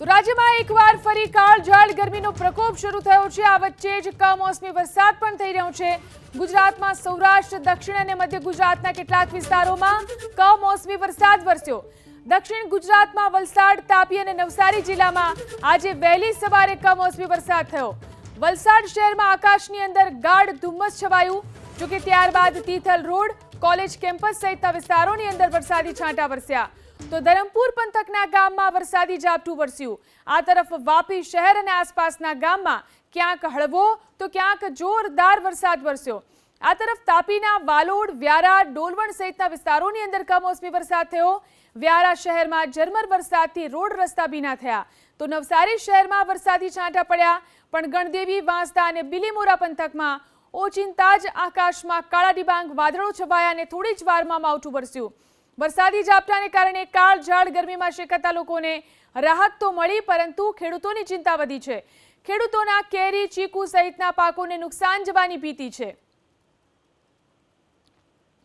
તો રાજ્યમાં એકવાર ફરી કાળઝાળ ગરમીનો પ્રકોપ શરૂ થયો છે. આ વચ્ચે જ કમોસમી વરસાદ પણ થઈ રહ્યો છે. ગુજરાતમાં સૌરાષ્ટ્ર, દક્ષિણ અને મધ્ય ગુજરાતના કેટલાક વિસ્તારોમાં કમોસમી વરસાદ વરસ્યો. દક્ષિણ ગુજરાતમાં વલસાડ, તાપી અને નવસારી જિલ્લામાં આજે વહેલી સવારે કમોસમી વરસાદ થયો. વલસાડ શહેરમાં આકાશની અંદર ગાઢ ધુમ્મસ છવાયું. જોકે ત્યારબાદ તિથલ રોડ, કોલેજ કેમ્પસ સહિતના વિસ્તારોની અંદર વરસાદી છાંટા વરસ્યા. તો ધરમપુર પંથકના ગામમાં વરસાદી ઝાપટું વરસ્યું. આ તરફ વાપી શહેર અને આસપાસના ગામમાં ક્યાંક હળવો તો ક્યાંક જોરદાર વરસાદ વરસ્યો. આ તરફ તાપીના વાલોડ, વ્યારા, ડોલવણ સહિતના વિસ્તારોની અંદર કમોસમી વરસાદ થયો. વ્યારા શહેરમાં ઝરમર વરસાદથી રોડ રસ્તા ભીના થયા. તો નવસારી શહેરમાં વરસાદી છાંટા પડ્યા. પણ ગણદેવી, વાંસદા અને બિલીમોરા પંથકમાં ઓચિંતા જ આકાશમાં કાળા ડિબાંગ, વાદળો છવાયા અને થોડી જ વારમાં માવઠું વરસ્યું. વરસાદી ઝાપટાને કારણે કાળઝાળ ગરમીમાં શેકાતા લોકોને રાહત તો મળી, પરંતુ ખેડૂતોની ચિંતા વધી છે. ખેડૂતોના કેરી, ચીકુ સહિતના પાકોને નુકસાન જવાની ભીતિ છે.